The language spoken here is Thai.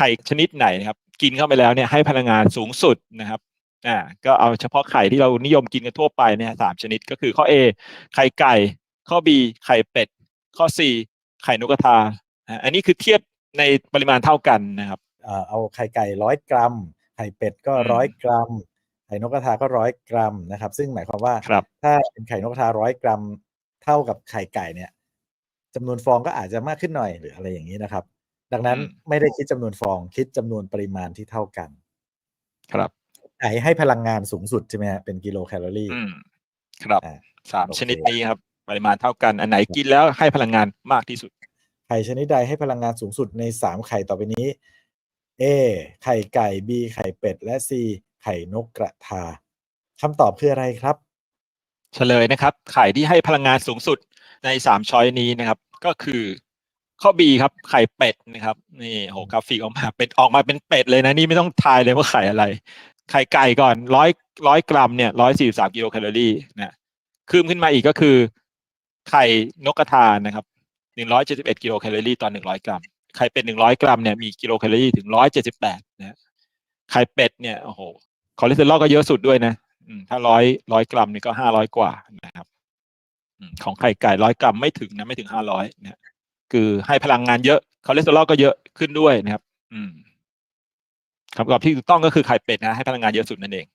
ข่ชนิดไหนนะครับ กินเข้าไปแล้วเนี่ยให้พลังงานสูงสุดนะครับอ่าก็เอาเฉพาะไข่ที่เรานิยมกินกันทั่วไปเนี่ยสามชนิดก็คือข้อ A ไข่ไก่ ข้อ B ไข่เป็ด ข้อ C ไข่นกกระทาอ่าอันนี้คือเทียบในปริมาณเท่ากันนะครับเอ่อเอาไข่ไก่ร้อยกรัม ไข่เป็ดก็อืมร้อยกรัม ไข่นกกระทาก็ร้อยกรัมนะครับ ซึ่งหมายความว่าครับถ้าเป็นไข่นกกระทาร้อยกรัม เท่ากับไข่ไก่เนี่ยจำนวนฟองก็อาจจะมากขึ้นหน่อยหรืออะไรอย่างนี้นะครับ ดังนั้นอืมไม่ได้คิดจำนวนฟองคิดจำนวนปริมาณที่เท่ากัน ครับไก่ให้พลังงานสูงสุดใช่ไหมฮะเป็นกิโลแคลอรี่อืมครับอ่าสามโอเคชนิดนี้ครับ ปริมาณเท่ากัน อันไหนกินแล้วให้พลังงานมากที่สุด ไข่ชนิดใดให้พลังงานสูงสุดในสามไข่ต่อไปนี้ A ไข่ไก่ B ไข่เป็ด และ C ไข่นกกระทาคำตอบคืออะไรครับ เฉลยนะครับ ไข่ที่ให้พลังงานสูงสุดในสามช้อยนี้นะครับ ก็คือ ข้อ B ครับไข่เป็ดนะครับ นี่โหกราฟิกออกมาเป็นออกมาเป็นเป็ดเลยนะนี่ไม่ต้องทายเลยว่าไข่อะไร ไข่ไก่ก่อนร้อยร้อยกรัมเนี่ยร้อยสี่สามกิโลแคลอรี่นะคืมขึ้นมาอีกก็คือ ไข่นกกระทานะครับหนึ่งร้อยเจ็ดสิบเอ็ดกิโลแคลอรี่ต่อหนึ่งร้อยกรัมไข่เป็ดหนึ่งร้อยกรัมเนี่ยมีกิโลแคลอรี่ถึงร้อยเจ็ดสิบแปดนะไข่เป็ดเนี่ยโอ้โหคอเลสเตอรอลก็เยอะสุดด้วยนะอืมถ้าร้อยร้อยกรัมนี่ก็ห้าร้อยกว่านะครับของไข่ไก่ร้อยกรัมไม่ถึงนะไม่ถึงห้าร้อยนี่ย คือให้พลังงานเยอะคอเลสเตอรอลก็เยอะขึ้นด้วยนะครับ อืมคำตอบที่ถูกต้องก็คือไข่เป็ดนะให้พลังงานเยอะสุดนั่นเอง